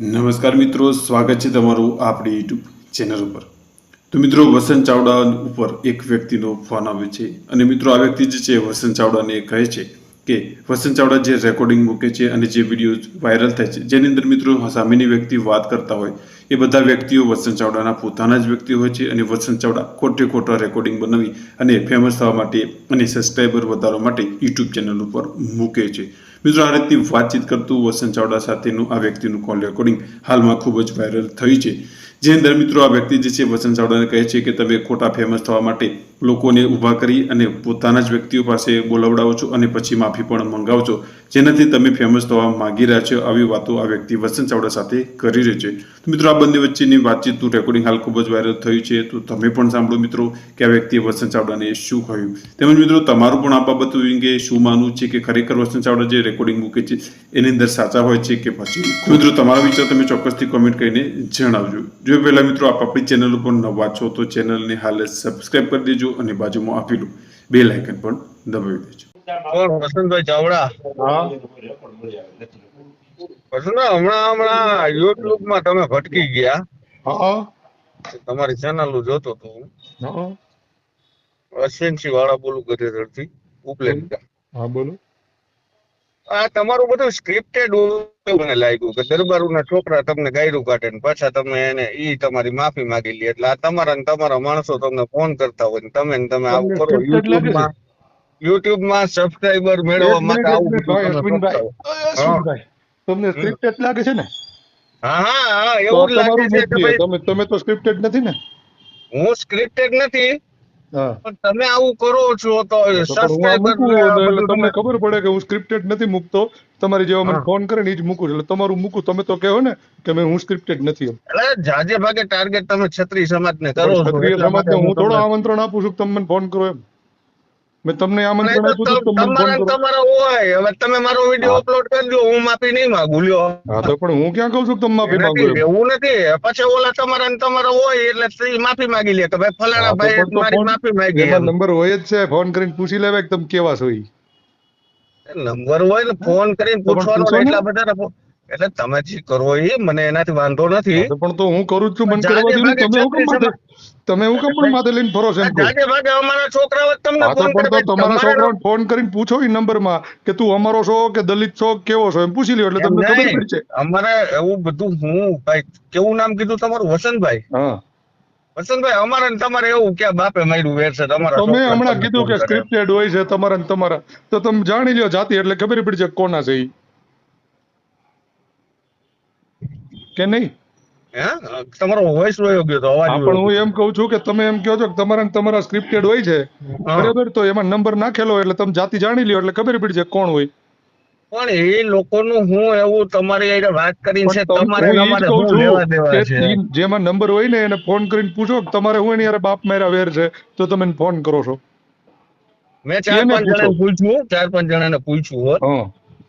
નમસ્કાર મિત્રો, સ્વાગત છે તમારું આપણી યુટ્યુબ ચેનલ ઉપર. તો મિત્રો, વસંત ચાવડા ઉપર એક વ્યક્તિનો ફોન આવ્યો છે અને મિત્રો, આ વ્યક્તિ જે છે, વસંત ચાવડાને કહે છે કે વસંત ચાવડા જે રેકોર્ડિંગ મૂકે છે અને જે વીડિયો વાયરલ થાય છે, જેની અંદર મિત્રો, સામેની વ્યક્તિ વાત કરતા હોય એ બધા વ્યક્તિઓ વસંત ચાવડાના પોતાના જ વ્યક્તિ હોય છે અને વસંત ચાવડા ખોટે ખોટા રેકોર્ડિંગ બનાવી અને ફેમસ થવા માટે અને સબસ્ક્રાઈબર વધારવા માટે યુટ્યુબ ચેનલ ઉપર મૂકે છે. મિત્રો, આ રીતની વાતચીત કરતું વસંત ચાવડા સાથેનું આ વ્યક્તિનું કોલ રેકોર્ડિંગ હાલમાં ખૂબ જ વાયરલ થયું છે. જે અંદર મિત્રો, આ વ્યક્તિ જે છે વસંત ચાવડાને કહે છે કે તમે ખોટા ફેમસ થવા માટે લોકોને ઊભા કરી અને પોતાના જ વ્યક્તિઓ પાસે બોલાવડાવો છો અને પછી માફી પણ મંગાવો છો. જેનાથી તમે ફેમસ થવા માગી રહ્યા છો, આવી વાતો આ વ્યક્તિ વસંત ચાવડા સાથે કરી રહ્યો છે. મિત્રો આ બંને વચ્ચેની વાતચીતનું રેકોર્ડિંગ હાલ ખૂબ જ વાયરલ થયું છે. તો તમે પણ સાંભળો મિત્રો કે આ વ્યક્તિએ વસંત ચાવડાને શું કહ્યું? તેમજ મિત્રો તમારું પણ આ બાબત અંગે શું માનવું છે કે ખરેખર વસંત ચાવડા જે રેકોર્ડિંગ મૂકે છે એની અંદર સાચા હોય છે કે પછી મિત્રો તમારા વિચાર તમે ચોક્કસથી કોમેન્ટ કરીને જણાવજો. જો પહેલાં મિત્રો આપ આપણી ચેનલ ઉપર નવા છો તો ચેનલને હાલ સબસ્ક્રાઈબ કરી દેજો અને બાજુમાં આપેલું બે લાઇકન પણ દબાવી દેજો. વસંતભાઈ ચાવડા. હમણાં હમણાં યુટ્યુબમાં તમે ભટકી ગયા. હા. તમારી ચેનલ જોતો તો હું. અશ્વિનસિંહ વાળા બોલું ગધેધરથી ઉપલેટા. હા બોલો. આ તમારું બધું સ્ક્રિપ્ટેડ મને લાગ્યું કે દરબારુના છોકરા તમને ગાયરું કાઢે ને પાછા તમે એને ઈ તમારી માફી માંગી લે. એટલે આ તમારા ને તમારા માણસો તમને ફોન કરતા હોય ને તમે ને તમે આવું કરો. યુટ્યુબમાં સબસ્ક્રાઇબર મેળવવા માટે આવું તમને સ્ક્રિપ્ટેડ લાગે છે ને? હા હા એવું લાગે છે કે ભાઈ તમે તમે તો સ્ક્રિપ્ટેડ નથી ને? હું સ્ક્રિપ્ટેડ નથી પણ તમે આવું કરો છો તો સબસ્ક્રાઇબર તમને ખબર પડે કે હું સ્ક્રિપ્ટેડ નથી મૂકતો. તમારી જેવા મને ફોન કરે ને એ જ મૂકું એટલે તમારું મૂકું તમે તો કહો ને કે મેં હું સ્ક્રિપ્ટેડ નથી એટલે જાજે ભાગે ટાર્ગેટ તમે ક્ષત્રિય સમાજ ને કરો ક્ષત્રિય સમાજને હું થોડો આમંત્રણ આપું છું તમે મને ફોન કરો એમ. મેં તમને આમંત્રણ આપ્યું હતું તમે તમારા કરો. તમારા હોય. હવે તમે મારો વીડિયો અપલોડ કરજો હું માફી નહીં માંગુ લ્યો. હા તો પણ હું ક્યાં કહું છું તમે માફી માંગો નથી, નથી. પછી ઓલા તમારા ને તમારો હોય એટલે સ્ત્રી માફી માંગી લે કે ભાઈ ફલાણા ભાઈ મારી માફી માંગી એમાં નંબર હોય જ છે. ફોન કરીને પૂછી લેવાય કે તમે કેવા છો ઈ. નંબર હોય ને ફોન કરીને પૂછવાનો. એટલા બધા એટલે તમે જે કરો એ મને એનાથી વાંધો નથી. પણ તો હું કરું છું મને કરવા દીધું તમે હું કેમ માથે તમે હું કેમ પણ માથે લઈને ફરો છો જાગે ભાગે અમારા છોકરાઓ તમને ફોન કરે તો તમારા છોકરાઓને ફોન કરીને પૂછો એ નંબરમાં કે તું અમારો છો કે દલિત છો કેવો છો એમ પૂછી લ્યો એટલે તમને ખબર પડી છે અમારે એવું બધું હું ભાઈ કેવું નામ કીધું તમારું? વસંતભાઈ. હા. વસંતભાઈ અમારે ને તમારે એવું કે બાપે માર્યું વેર છે તમારા તમે હમણાં કીધું કે કરે. સ્ક્રિપ્ટેડ હોય છે તમારા તમારા. તો તમે જાણી લ્યો જાતિ એટલે ખબર પડી છે કોના છે ઈ. કે નહીં? તમારો વોઇસ રહ્યો ગયો તો અવાજ પણ હું એમ કહું છું કે તમે એમ કહો છો કે તમારા તમારા સ્ક્રિપ્ટેડ હોય છે. બરાબર તો એમાં નંબર નાખેલો એટલે તમે જાતિ જાણી લ્યો એટલે ખબર પડશે કોણ હોય. પણ એ લોકોનું હું એવું તમારી હારે વાત કરી છે તમારે હું અમારે શું લેવા દેવા છે? જેમાં નંબર હોય ને એને ફોન કરીને પૂછો કે તમારે હું એની હારે બાપ મારા વેર છે તો તમે ફોન કરો છો. મેં ચાર પાંચ જણાને પૂછ્યું ચાર પાંચ જણાને પૂછ્યું હોત. હા.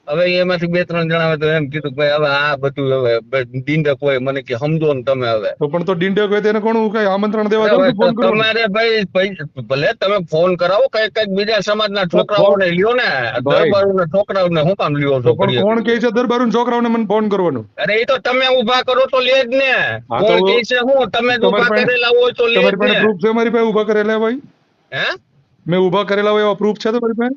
હવે એમાંથી બે ત્રણ જણા તો એમ કીધું ભાઈ હવે આ બધું હવે દિંડક ડીંડક હોય મને કે સમજો ને તમે હવે. તો પણ તો ડીંડક હોય તેને કોણ કઈ આમંત્રણ દેવા ફોન કરો તમારે ભાઈ ભલે તમે ફોન કરાવો કઈ કંઈક બીજા સમાજના છોકરાઓને લ્યો ને. દરબારોના છોકરાઓને હું કામ લ્યો છો પણ? કોણ કહે છે દરબારું છોકરાઓને મને ફોન કરવાનો? અરે એ તો તમે ઊભા કરો તો લે જ ને. કોણ કહે છે હું? તમે ઊભા તમારી કરેલા હોય તો લે તમારી જ પાસે ને. પ્રૂફ છે મારી પાસે ઊભા કરેલા ભાઈ હે? મેં ઊભા કરેલા હોય એવા પ્રૂફ છે તમારી પાસે?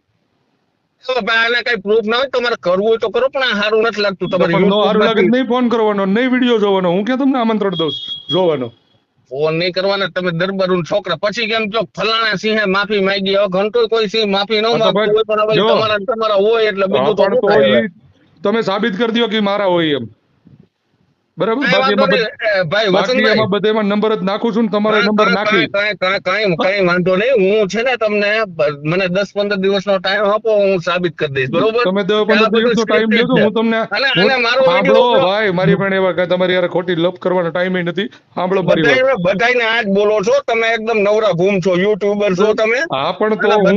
આને કઈ પ્રૂફ ના હોય તમારે કરવું હોય તો કરો પણ આ સારું નથી લાગતું તમારે સારું લાગે નહીં ફોન કરવાનો નહીં વીડિયો જોવાનો. હું ક્યાં તમને આમંત્રણ દઉં જોવાનો. ફોન નહીં કરવાના તમે દરબારું છોકરા. પછી કેમ છો? ફલાણા સિંહે માફી માંગી. હવે ઘંટો કોઈ સિંહ માફી ન હોય પણ હવે તમારા તમારા હોય એટલે બીજું તો તમે સાબિત કરી દો કે મારા હોય એમ. બરાબર. ભાઈ બધ- બાકી વસંતભાઈ. એમાં નંબર જ નાખું છું ને તમારો નંબર નાખી. કઈ કાંઈ- વાંધો નહીં. હું છે ને તમને મને દસ પંદર દિવસનો ટાઈમ આપો હું સાબિત કરી દઈશ. બરોબર? તમે દસ કે આ પંદર બધું દિવસનો ટાઈમ છે. હું તમને સાંભળો ભાઈ મારી પણ એવા કે તમારી યાર ખોટી લપ કરવાનો ટાઈમ નથી. સાંભળો મારી વાત. બધાને આજ બોલો છો. તમે એકદમ નવરા ગુમ છો યુટ્યુબર છો તમે. હા પણ તો હું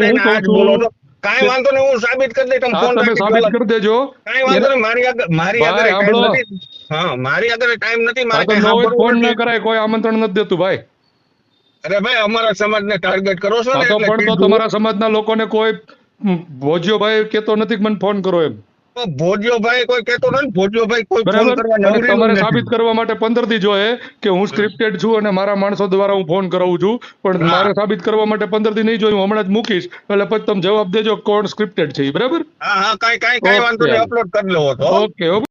બોલો છું. કાંઈ વાંધો નહીં હું સાબિત કરી દઈ તમે ફોન તમે સાબિત કરી દેજો. કાંઈ વાંધો નહીં મારી આગળ મારી આગળ ટાઈમ નથી. હા મારી આગળ ટાઈમ નથી મારે કઈ ફોન ના કરાય કોઈ આમંત્રણ નથી દેતું ભાઈ. અરે ભાઈ અમારા સમાજને ટાર્ગેટ કરો છો ને એટલે પણ તો તમારા સમાજના લોકોને કોઈ ભોજ્યો ભાઈ કેતો નથી કે મને ફોન કરો એમ. ભોજ્યોભાઈ કોઈ કહેતો નથી ભોજ્યોભાઈ કોઈ ફોન કરવા તમારે સાબિત કરવા માટે પંદરથી જોઈએ કે હું સ્ક્રિપ્ટેડ છું અને મારા માણસો દ્વારા હું ફોન કરાવું છું. પણ મારે સાબિત કરવા માટે પંદરથી નહીં જોઈએ હું હમણાં જ મૂકીશ. એટલે પછી તમે જવાબ દેજો કોણ સ્ક્રિપ્ટેડ છે બરાબર? હા હા કાંઈ કાંઈ કાંઈ વાંધો નહીં અપલોડ કરી લેવો તો. Okay okay